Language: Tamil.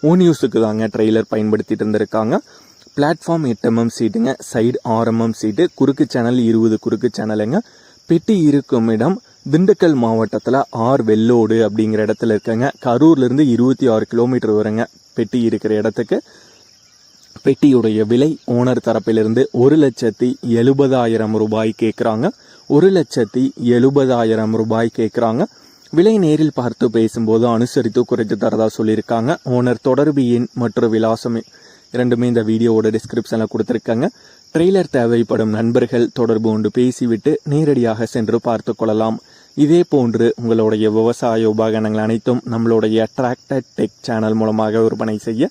ஓ நியூஸுக்கு தாங்க ட்ரெய்லர் பயன்படுத்திட்டு இருந்திருக்காங்க. பிளாட்ஃபார்ம் எட்டு எம்எம் சீட்டுங்க சைடு ஆறு சீட்டு குறுக்கு சேனல் இருபது குறுக்கு சேனலுங்க பெட்டி இருக்கும் இடம் திண்டுக்கல் மாவட்டத்தில் ஆர் வெள்ளோடு அப்படிங்கிற இடத்துல இருக்குங்க. கரூர்லேருந்து இருபத்தி ஆறு கிலோமீட்டர் வருங்க பெட்டி இருக்கிற இடத்துக்கு. பெட்டியுடைய விலை ஓனர் தரப்பிலிருந்து ஒரு லட்சத்தி எழுபதாயிரம் ரூபாய் கேட்குறாங்க ஒரு லட்சத்தி எழுபதாயிரம் ரூபாய் கேட்குறாங்க விலை நேரில் பார்த்து பேசும்போது அனுசரித்து குறைத்து தரதா சொல்லியிருக்காங்க. ஓனர் தொடர்பு எண் மற்றும் விலாசம் இரண்டுமே இந்த வீடியோவோட டிஸ்கிரிப்ஷனில் கொடுத்துருக்காங்க. ட்ரெய்லர் தேவைப்படும் நண்பர்கள் தொடர்பு கொண்டு பேசிவிட்டு நேரடியாக சென்று பார்த்து கொள்ளலாம். இதே போன்று உங்களுடைய விவசாய உபகரணங்கள் அனைத்தும் நம்மளுடைய டிராக்டர் டெக் சேனல் மூலமாக விற்பனை செய்ய